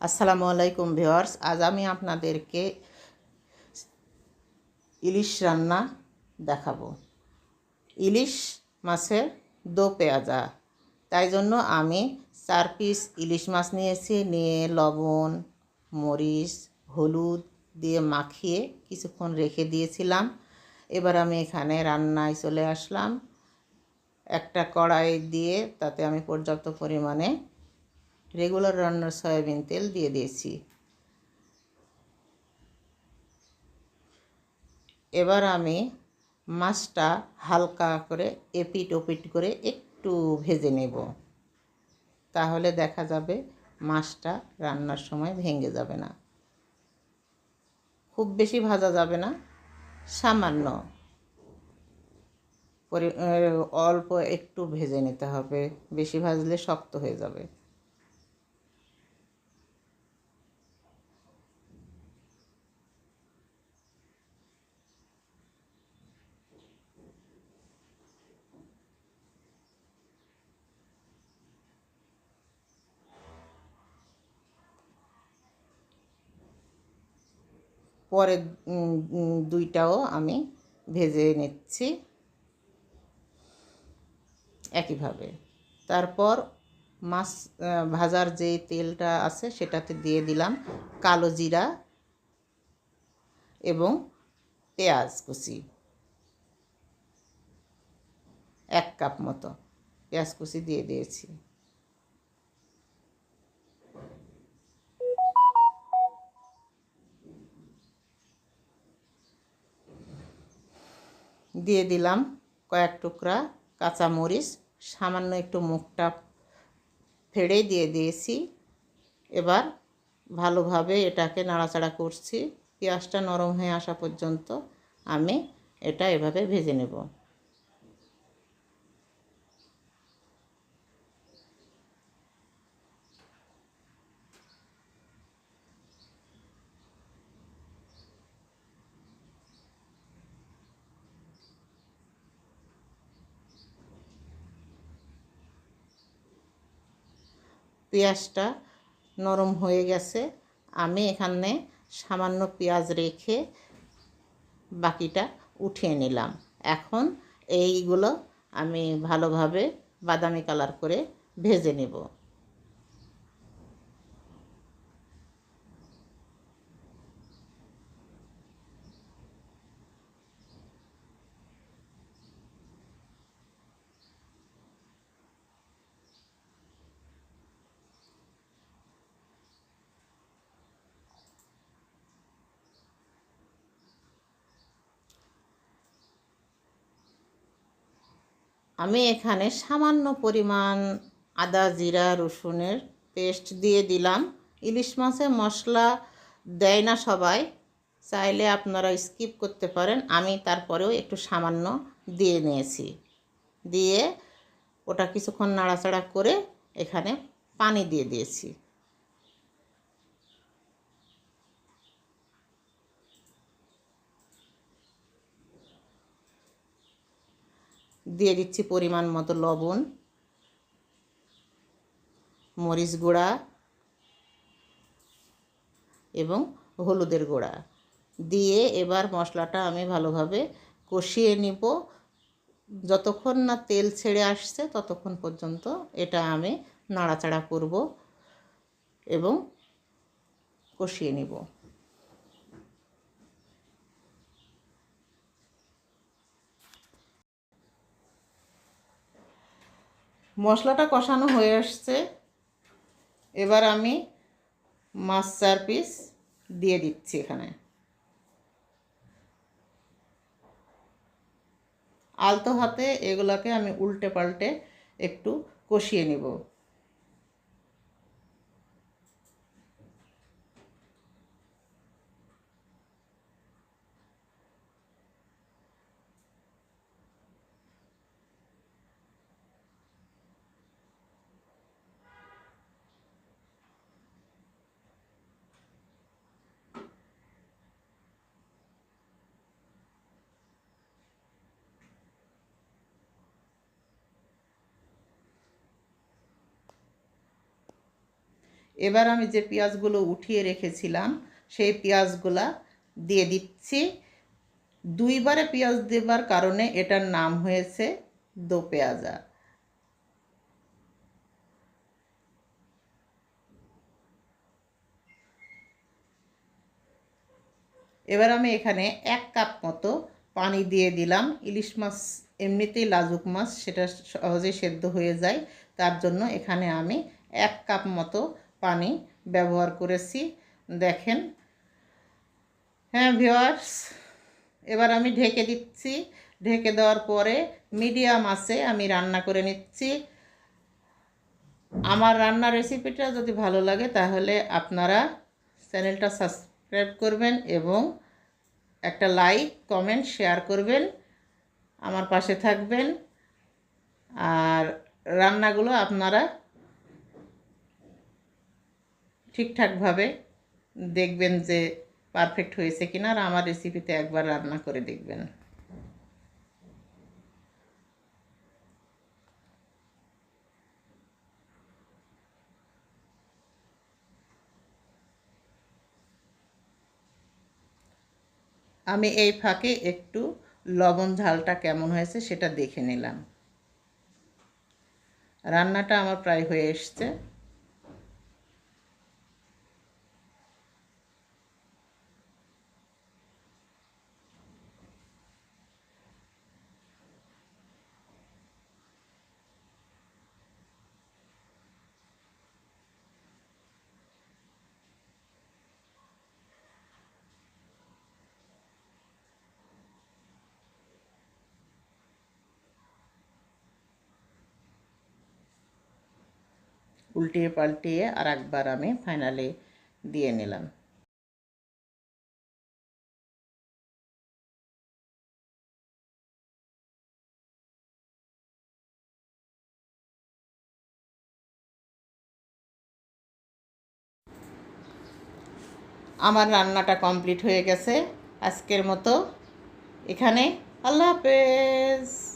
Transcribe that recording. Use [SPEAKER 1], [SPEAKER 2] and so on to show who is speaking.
[SPEAKER 1] আসসালামু আলাইকুম ভিউয়ার্স, আজ আমি আপনাদেরকে ইলিশ রান্না দেখাবো। ইলিশ মাছের দো পেঁয়াজা। তাই জন্য আমি চার পিস ইলিশ মাছ নিয়েছি, নিয়ে লবণ, মরিচ, হলুদ দিয়ে মাখিয়ে কিছুক্ষণ রেখে দিয়েছিলাম। এবার আমি এখানে রান্নায় চলে আসলাম। একটা কড়াই দিয়ে তাতে আমি পর্যাপ্ত পরিমাণে রেগুলার রান্নার সয়াবিন তেল দিয়ে দিয়েছি। এবার আমি মাছটা হালকা করে এপিট ওপিট করে একটু ভেজে নেব। তাহলে দেখা যাবে মাছটা রান্নার সময় ভেঙে যাবে না। খুব বেশি ভাজা যাবে না, সামান্য। অল্প একটু ভেজে নিতে হবে, বেশি ভাজলে শক্ত হয়ে যাবে। পরের দুইটাও আমি ভেজে নিচ্ছি একইভাবে। তারপর মাছ ভাজার যে তেলটা আছে সেটাতে দিয়ে দিলাম কালো জিরা এবং পেঁয়াজ কুচি। এক কাপ মতো পেঁয়াজ কুচি দিয়ে দিয়েছি। দিয়ে দিলাম কয়েক টুকরা কাঁচামরিচ, সামান্য একটু মুখটা ফেড়ে দিয়ে দিয়েছি। এবার ভালোভাবে এটাকে নাড়াচাড়া করছি। পেঁয়াজটা নরম হয়ে আসা পর্যন্ত আমি এটা এভাবে ভেজে নেব। পেঁয়াজটা নরম হয়ে গেছে। আমি এখানে সামান্য পেঁয়াজ রেখে বাকিটা উঠিয়ে নিলাম। এখন এইগুলো আমি ভালোভাবে বাদামি কালার করে ভেজে নেব। আমি এখানে সামান্য পরিমাণ আদা, জিরা, রসুনের পেস্ট দিয়ে দিলাম। ইলিশ মাছে মশলা দেয় না সবাই, চাইলে আপনারা স্কিপ করতে পারেন। আমি তারপরেও একটু সামান্য দিয়ে নিয়েছি। দিয়ে ওটা কিছুক্ষণ নাড়াচাড়া করে এখানে পানি দিয়ে দিয়েছি। দিয়ে দিচ্ছি পরিমাণ মতো লবণ, মরিচ গুঁড়া এবং হলুদের গুঁড়া। দিয়ে এবার মশলাটা আমি ভালোভাবে কষিয়ে নিব। যতক্ষণ না তেল ছেড়ে আসছে ততক্ষণ পর্যন্ত এটা আমি নাড়াচাড়া করব এবং কষিয়ে নিব। মশলাটা কষানো হয়ে আসছে। এবার আমি মাছ চার পিস দিয়ে দিচ্ছি এখানে। আলতো হাতে এগুলাকে আমি উল্টে পাল্টে একটু কষিয়ে নিব। এবার আমি যে পেঁয়াজগুলো উঠিয়ে রেখেছিলাম, সেই পেঁয়াজগুলা দিয়ে দিচ্ছি। দুইবারে পেঁয়াজ দেবার কারণে এটার নাম হয়েছে দো পেঁয়াজা। এবার আমি এখানে এক কাপ মতো পানি দিয়ে দিলাম। ইলিশ মাছ এমনিতেই লাজুক মাছ, সেটা সহজেই সেদ্ধ হয়ে যায়। তার জন্য এখানে আমি এক কাপ মতো পানি ব্যবহার করেছি। দেখেন। হ্যাঁ ভিওয়ার্স এবার আমি ঢেকে দিচ্ছি। ঢেকে দেওয়ার পরে মিডিয়াম আছে, আমি রান্না করে নিচ্ছি। আমার রান্নার রেসিপিটা যদি ভালো লাগে, তাহলে আপনারা চ্যানেলটা সাবস্ক্রাইব করবেন এবং একটা লাইক, কমেন্ট, শেয়ার করবেন। আমার পাশে থাকবেন। আর রান্নাগুলো আপনারা ঠিকঠাকভাবে দেখবেন যে পারফেক্ট হয়েছে কিনা আর আমার রেসিপিতে একবার রান্না করে দেখবেন। আমি এই ফাঁকে একটু লবণ ঝালটা কেমন হয়েছে সেটা দেখে নিলাম। রান্নাটা আমার প্রায় হয়ে এসছে। উল্টিয়ে পাল্টিয়ে আর একবার আমি ফাইনালি দিয়ে নিলাম। আমার রান্নাটা কমপ্লিট হয়ে গেছে। আজকের মতো এখানে। আল্লাহ হাফেজ।